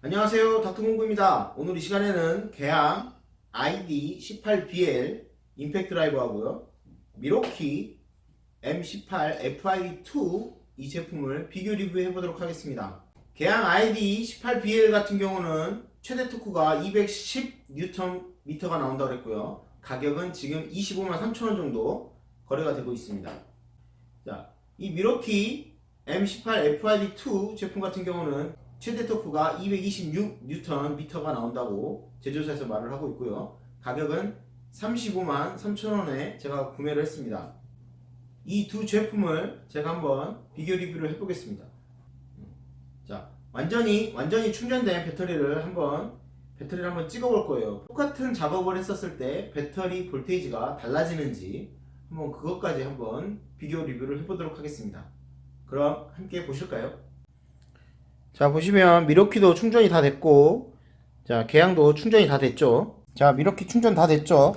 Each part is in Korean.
안녕하세요. 닥터공구입니다. 오늘 이 시간에는 개항 ID 18BL 임팩트 드라이버 하고요. 미로키 M18 FID2 이 제품을 비교 리뷰해 보도록 하겠습니다. 개항 ID 18BL 같은 경우는 최대 토크가 210Nm가 나온다고 했고요. 가격은 지금 25만 3천원 정도 거래가 되고 있습니다. 자, 이 미로키 M18 FID2 제품 같은 경우는 최대 토크가 226Nm가 나온다고 제조사에서 말을 하고 있고요. 가격은 35만 3천원에 제가 구매를 했습니다. 이 두 제품을 제가 한번 비교 리뷰를 해보겠습니다. 자, 완전히 완전히 충전된 배터리를 한번 배터리를 한번 찍어볼 거예요. 똑같은 작업을 했었을 때 배터리 볼테이지가 달라지는지 한번 그것까지 한번 비교 리뷰를 해보도록 하겠습니다. 그럼 함께 보실까요? 자 보시면 미러키도 충전이 다 됐고 자 개양도 충전이 다 됐죠. 자 미러키 충전 다 됐죠.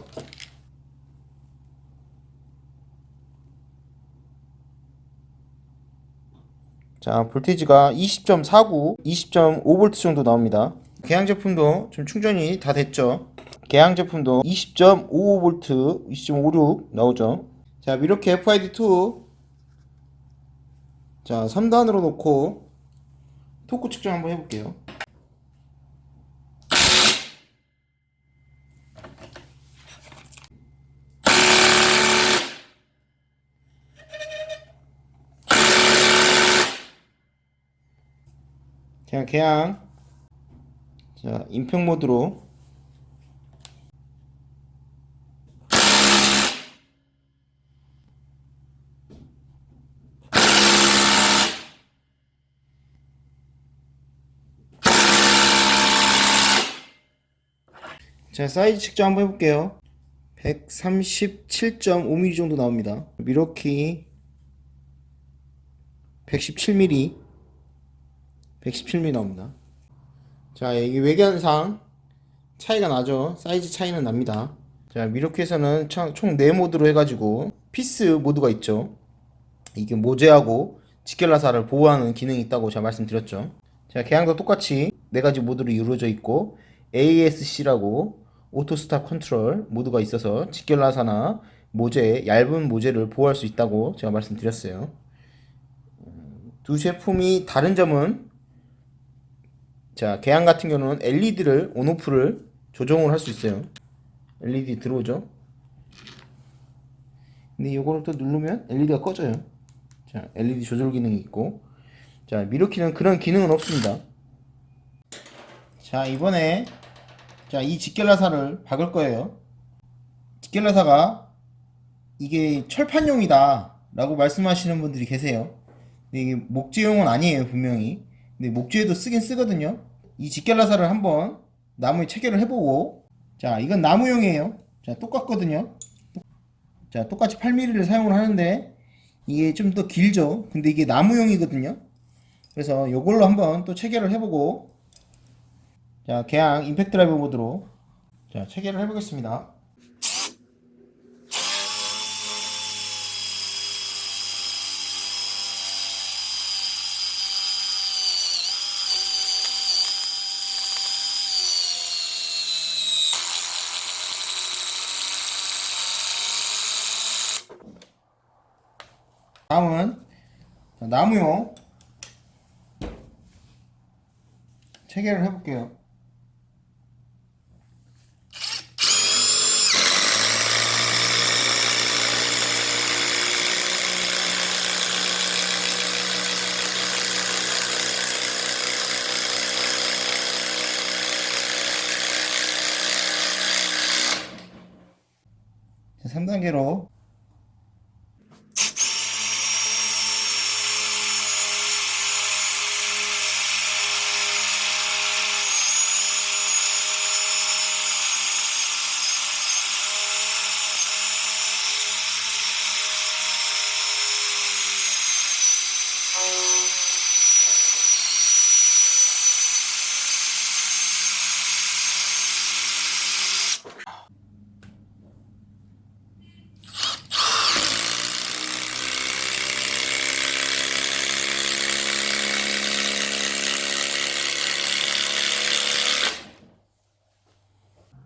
자 볼테이지가 20.49 20.5V 정도 나옵니다. 개양 제품도 좀 충전이 다 됐죠. 개양 제품도 20.55V 20.56 나오죠. 자 미러키 FID2 자 3단으로 놓고 토크 측정 한번 해볼게요. 자, 그냥 자, 임팩 모드로 자 사이즈 측정 한번 해볼게요. 137.5mm 정도 나옵니다. 미러키 117mm 117mm 나옵니다. 자 여기 외견상 차이가 나죠? 사이즈 차이는 납니다. 자 미러키에서는 총 4모드로 해가지고 피스 모드가 있죠. 이게 모재하고 직결나사를 보호하는 기능이 있다고 제가 말씀드렸죠. 자 개양도 똑같이 4가지 모드로 이루어져 있고 ASC라고 오토스탑 컨트롤 모드가 있어서 직결나사나 모재, 얇은 모재를 보호할 수 있다고 제가 말씀드렸어요. 음, 두 제품이 다른 점은 자, 개양 같은 경우는 LED를 온오프를 조정을 할 수 있어요. LED 들어오죠. 근데 이거를 또 누르면 LED가 꺼져요. 자, LED 조절 기능이 있고 자, 미러키는 그런 기능은 없습니다. 자, 이번에 자, 이 직결나사를 박을 거예요. 직결나사가 이게 철판용이다 라고 말씀하시는 분들이 계세요. 근데 이게 목재용은 아니에요, 분명히. 근데 목재에도 쓰긴 쓰거든요. 이 직결나사를 한번 나무에 체결을 해보고, 자, 이건 나무용이에요. 자, 똑같거든요. 자, 똑같이 8mm를 사용을 하는데, 이게 좀 더 길죠. 근데 이게 나무용이거든요. 그래서 이걸로 한번 또 체결을 해보고, 자, 개양 임팩트 드라이버 모드로 자, 체결을 해보겠습니다. 다음은 자, 나무용 체결을 해볼게요. 자, 3단계로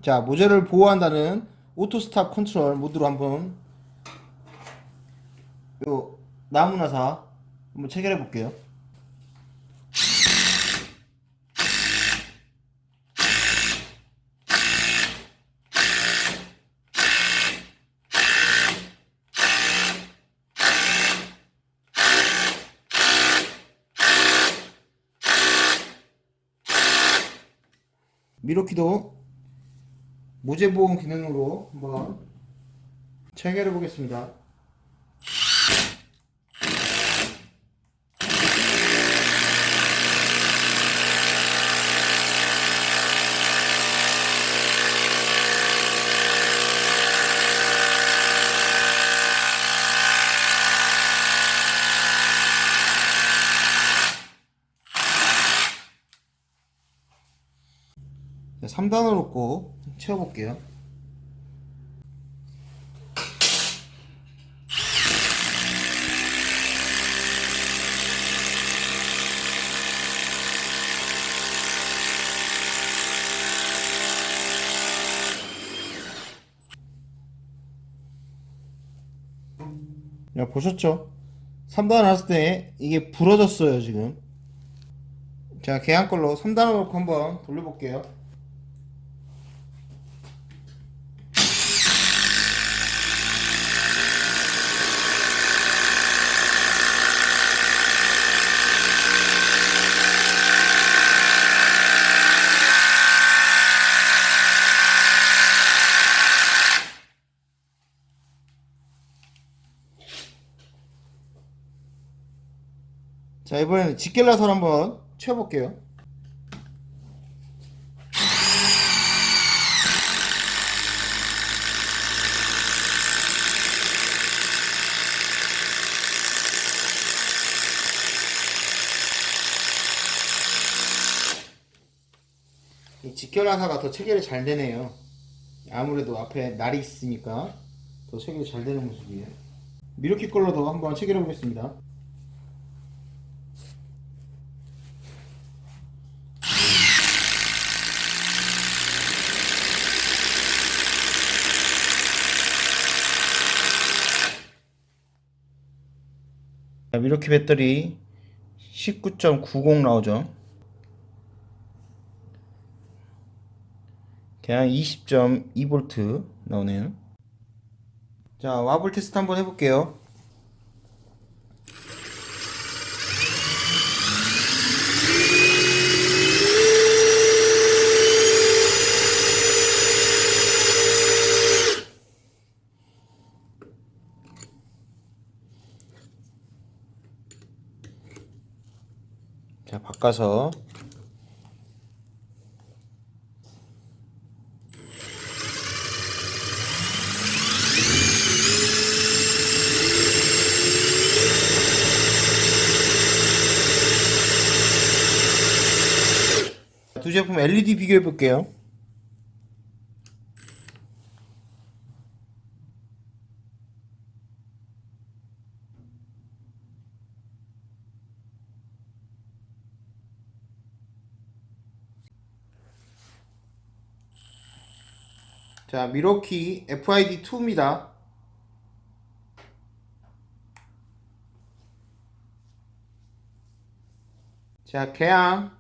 자, 모재를 보호한다는 오토 스탑 컨트롤 모드로 한번 요 나무 나사 한번 체결해 볼게요. 미로키도 모재 보험 기능으로 한번 체결해 보겠습니다. 자, 3단으로 꼭 채워볼게요. 야, 보셨죠? 3단 왔을 때 이게 부러졌어요, 지금. 자, 계양 걸로 3단으로 놓고 한번 돌려볼게요. 자 이번에는 직결나설 한번 채워볼게요. 이 직결나사가 더 체결이 잘 되네요. 아무래도 앞에 날이 있으니까 더 체결이 잘 되는 모습이에요. 미러키 걸로도 한번 체결해 보겠습니다 자, 미러키 배터리 19.90 나오죠. 그냥 20.2V 나오네요. 자, 와볼 테스트 한번 해볼게요. 자, 바꿔서 두 제품 LED 비교해 볼게요. 자, 미러키 FID2입니다. 자, 개양.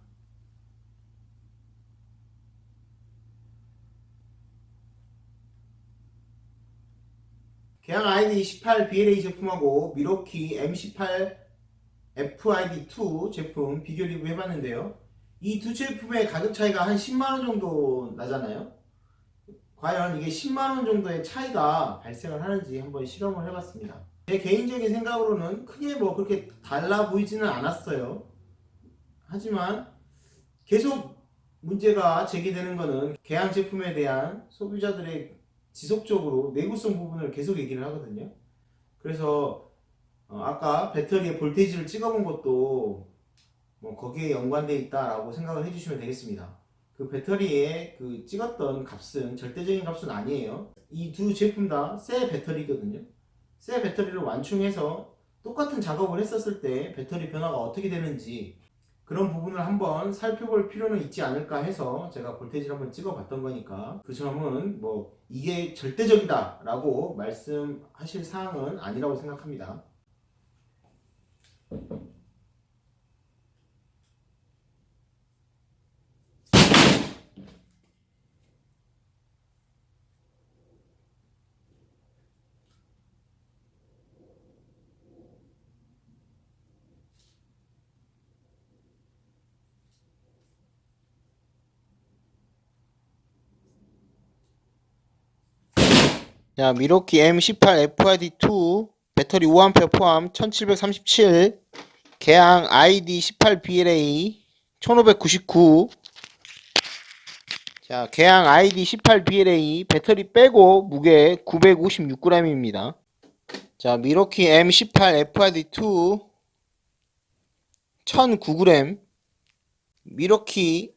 개양 ID 18 BLA 제품하고 미러키 M18 FID2 제품 비교 리뷰 해봤는데요. 이 두 제품의 가격 차이가 한 10만원 정도 나잖아요. 과연 이게 10만원 정도의 차이가 발생을 하는지 한번 실험을 해봤습니다. 제 개인적인 생각으로는 크게 뭐 그렇게 달라 보이지는 않았어요. 하지만 계속 문제가 제기되는 것은 개양 제품에 대한 소비자들의 지속적으로 내구성 부분을 계속 얘기를 하거든요. 그래서 어, 아까 배터리에 볼테이지를 찍어본 것도 뭐 거기에 연관돼 있다라고 생각을 해주시면 되겠습니다. 그 배터리에 그 찍었던 값은 절대적인 값은 아니에요. 이 두 제품 다 새 배터리거든요. 새 배터리를 완충해서 똑같은 작업을 했었을 때 배터리 변화가 어떻게 되는지 그런 부분을 한번 살펴볼 필요는 있지 않을까 해서 제가 볼테이지를 한번 찍어봤던 거니까 그 점은 뭐 이게 절대적이다 라고 말씀하실 사항은 아니라고 생각합니다. 자, 미로키 M18 FID2 배터리 5A 포함 1737 개항 ID 18BLA 1599 자, 개항 ID 18BLA 배터리 빼고 무게 956g입니다. 자, 미로키 M18 FID2 1009g 미로키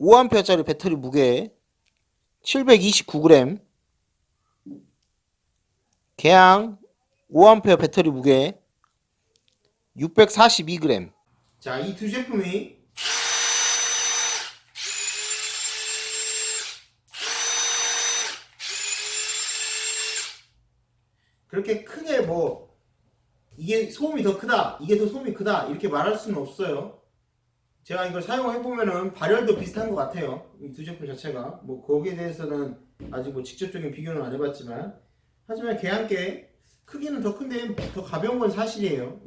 5A짜리 배터리 무게 729g 개항 5A 배터리 무게 642g. 자, 이 두 제품이 그렇게 크게 뭐 이게 소음이 더 크다, 이게 더 소음이 크다 이렇게 말할 수는 없어요. 제가 이걸 사용해 보면은 발열도 비슷한 것 같아요. 이 두 제품 자체가 뭐 거기에 대해서는 아직 뭐 직접적인 비교는 안 해봤지만 하지만 걔한테 크기는 더 큰데 더 가벼운 건 사실이에요.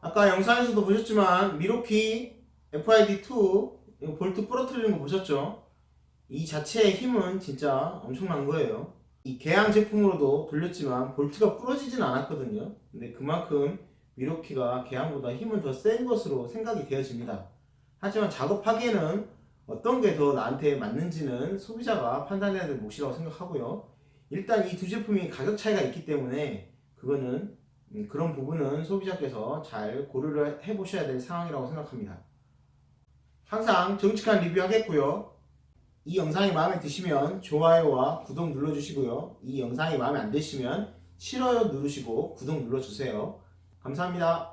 아까 영상에서도 보셨지만 미로키 FID2 이거 볼트 부러뜨리는 거 보셨죠? 이 자체의 힘은 진짜 엄청난 거예요. 이 개양 제품으로도 돌렸지만 볼트가 부러지진 않았거든요. 근데 그만큼 미로키가 개양보다 힘은 더 센 것으로 생각이 되어집니다. 하지만 작업하기에는 어떤 게 더 나한테 맞는지는 소비자가 판단해야 될 몫이라고 생각하고요. 일단 이 두 제품이 가격 차이가 있기 때문에 그거는 음, 그런 부분은 소비자께서 잘 고려를 해 보셔야 될 상황이라고 생각합니다. 항상 정직한 리뷰 하겠고요. 이 영상이 마음에 드시면 좋아요와 구독 눌러주시고요. 이 영상이 마음에 안 드시면 싫어요 누르시고 구독 눌러주세요. 감사합니다.